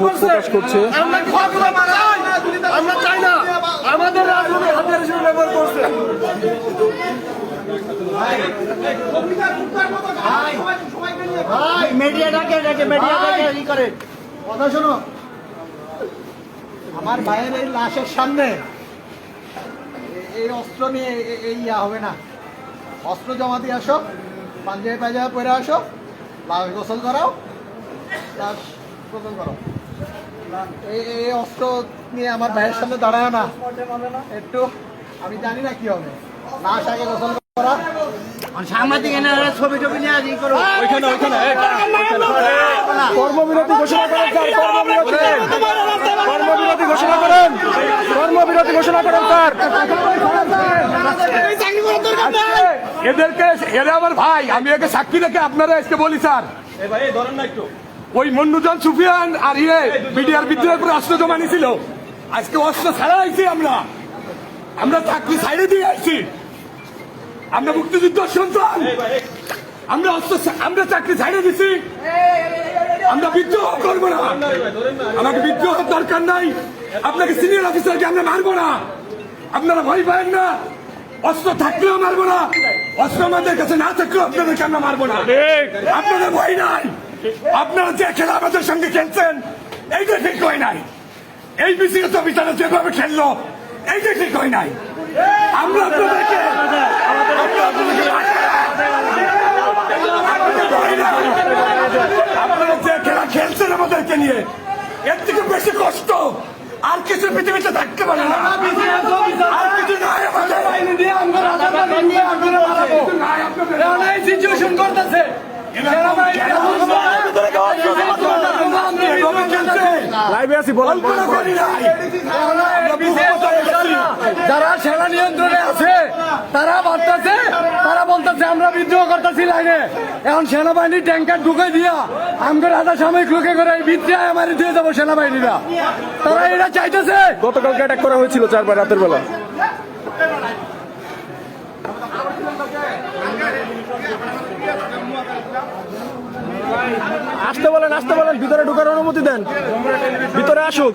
প্রকাশ করছে। আমরা চাই? না। আমাদের হাতিয়ার হিসেবে ব্যবহার করছে। ভাই মিডিয়াটাকে ডেকে মিডিয়াটাকে ই করে। কথা শোনো। আমার ভাইয়ের এই লাশের সামনে এই অস্ত্র নিয়ে এই ইয়া হবে না অস্ত্র জমা দিয়ে আসো পাঞ্জাবি পায়জামা পরে আসো লাশ গোসল করাও লাশ গোসল করো এই এই অস্ত্র নিয়ে আমার ভাইয়ের সামনে দাঁড়ায় না একটু আমি জানি না কি হবে লাশ আগে গোসল করা সাংবাদিক এনে ছবি টবি নিয়ে ই করো ওইখানে ওইখানে কর্মবিরতি ঘোষণা করেন কর্মবিরতি কর্মবিরতি ঘোষণা করেন কর্মবিরতি ঘোষণা করেন স্যার আজকে এদেরকে এরা আমার ভাই আমি একে সাক্ষী রেখে আপনারা আজকে বলি স্যার। ওই মন্নুজান সুফিয়ান আর ইয়ে বিডিআর বিদ্রোহের পরে অস্ত্র জমা নিয়েছিল আজকে অস্ত্র ছাড়া আইছি আমরা। আমরা চাকরি সাইডে দিয়ে আসছি আমরা মুক্তিযুদ্ধ সন্তান। আমরা অস্ত্র আমরা চাকরি ছাইড়ে দিছি। আমরা বিদ্রোহ করব না। আমাকে বিদ্রোহ দরকার নাই। আপনাকে সিনিয়র অফিসারকে আমরা মারবো না। আপনারা ভয় পাবেন না। অস্ত্র থাকলেও মারবো না অস্ত্র আমাদের কাছে না থাকলেও আপনাদেরকে আমরা মারবো না আপনাদের ভয় নাই আপনারা যে খেলা আমাদের সঙ্গে খেলছেন এইটা ঠিক হয় নাই এই বিসিএস অফিসাররা যেভাবে খেললো এইটা ঠিক হয় নাই আমরা আপনাদেরকে। আপনারা যে খেলা খেলছেন আমাদেরকে নিয়ে এর থেকে বেশি কষ্ট আর কিছু পৃথিবীতে থাকতে পারে না সিচুয়েশন করতেছে। লাইভে আছি বলেন। আমরা। যারা সেনা নিয়ন্ত্রণে আছে তারা ভাবতেছে তারা বলতেছে আমরা বিদ্রোহ করতেছি লাইনে। এখন সেনাবাহিনী ট্যাঙ্কার ঢুকে দিয়া আমাদের আধা সাময়িক লোকে করে এই ভিতরে আমাদের দিয়ে যাব সেনাবাহিনীরা। তারা এটা চাইতেছে। গতকালকে অ্যাটাক করা হয়েছিল চারবার রাতের বেলা। আসতে বলেন আসতে বলেন ভিতরে ঢুকার অনুমতি দেন। ভিতরে আসুক।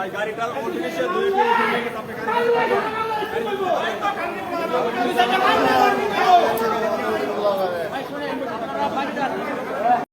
ভাই গাড়িটা অলরেডি সে দুই মিনিট হয়ে গেছে আপনি গাড়ি ভাই শুনেন আপনারা ভাই